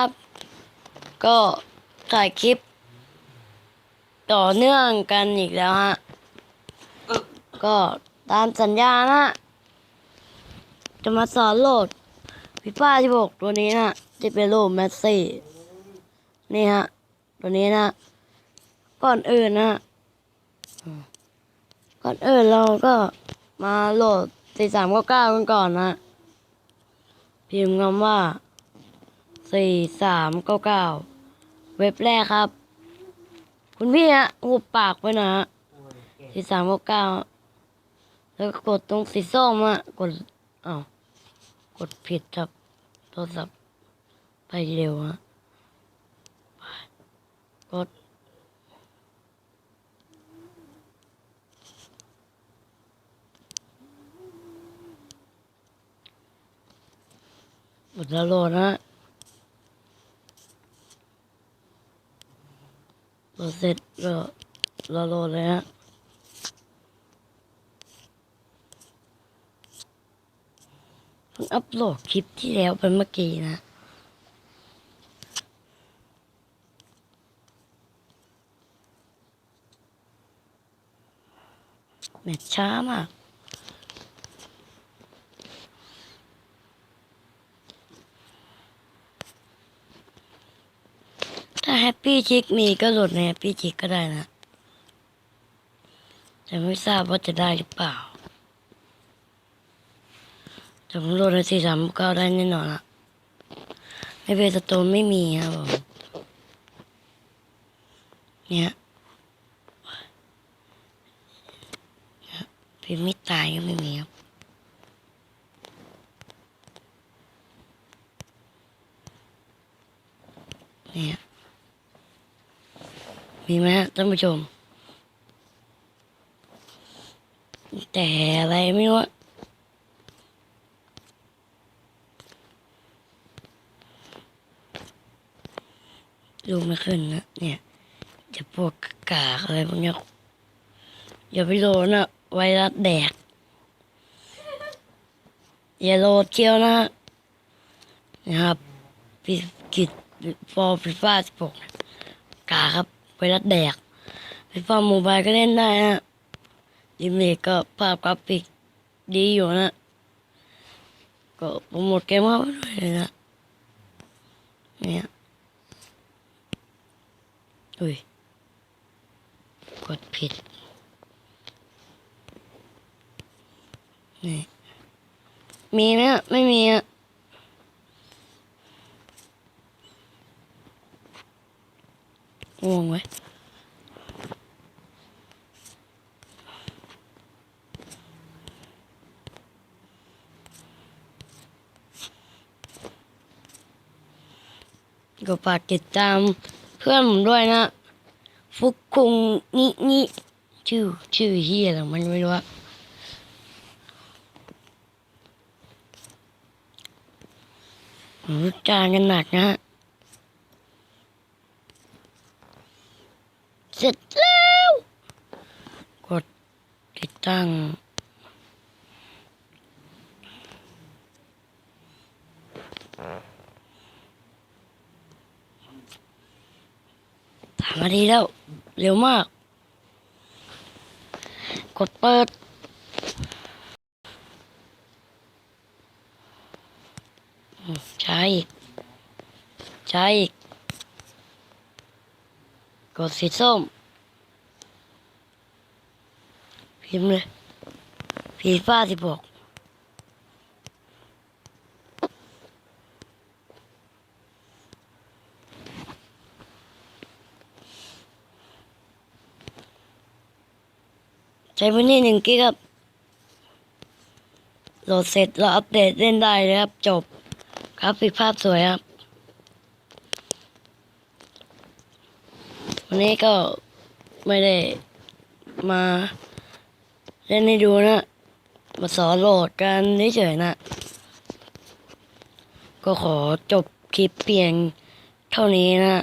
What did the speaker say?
ครับ ก็ถ่ายคลิป ต่อเนื่องกันอีกแล้วฮะ ก็ตามสัญญานะ จะมาสอนโหลดพิป้าที่บอกตัวนี้นะจะเป็นโหลดแมสซี่ นี่ฮะ ตัวนี้นะ ก่อนอื่นนะก่อนอื่นเราก็มาโหลดสี่สามเก้าเก้ากันก่อนนะ พิมพ์คำว่า สี่สามเก้าเก้าเว็บแรกครับ คุณพี่ฮะหุบปากไว้นะสี่สามเก้าเก้าแล้วก็กดตรงสีส้มอะกดอ้าวกดผิดครับโทรศัพท์ไปเร็วฮะกดกดแล้วโลนะ เราเสร็จก็รอโหลดเลยฮะเพิ่งอัพโหลดคลิปที่แล้วไปเมื่อกี้นะเน็ตช้ามาก ถ้าแฮปปี้ชิกมีก็โหลดในแฮปปี้ชิกก็ได้นะ แต่ไม่ทราบว่าจะได้หรือเปล่า แต่ผมโหลดในสี่สามเก้าได้แน่นอนละในเบสโตนไม่มีครับผมเนี่ยพิมพ์ไม่ตายก็ไม่มีครับเนี่ย มีไหมฮะท่านผู้ชม แต่อะไรไม่รู้ดูไม่ขึ้นนะเนี่ยจะพวกกากอะไรพวกเนี้ยอย่าไปโดนนะไวรัสแดก อย่าโหลดเชียวนะนะครับพี่กิดฟอร์ฟีฟ่าสิบหกกาครับ ไวรัสแดกฟีฟ่าโมบายก็เล่นได้ฮะดิเมกก็ภาพกราฟิกดีอยู่นะ ก็โปรโมทเกมเข้าไปด้วยนะ เนี่ยอุ้ย กดผิด นี่ มีไหมอะไม่มีอะ งงไว้ยก็ฝากติดตามเพื่อนผมด้วยนะ ฟุกคุงนี่นี่ชื่อชื่อเฮียอะไรมันไม่รู้อะรู้จานกันหนักนะฮะ เสร็จแล้ว กด ติดตั้ง สามนาทีแล้ว เร็วมาก กดเปิดใช้ใช้กดสีส้ม พิมพ์เลยฟีฟ้าสิบหกใช้พื้นที่หนึ่งกิกครับโหลดเสร็จเราอัปเดตเล่นได้เลยครับ จบกราฟิกภาพสวยครับวันนี้ก็ไม่ได้มา เล่นให้ดูนะ มาสอนโหลดกันเฉยๆนะ ก็ขอจบคลิปเพียงเท่านี้นะ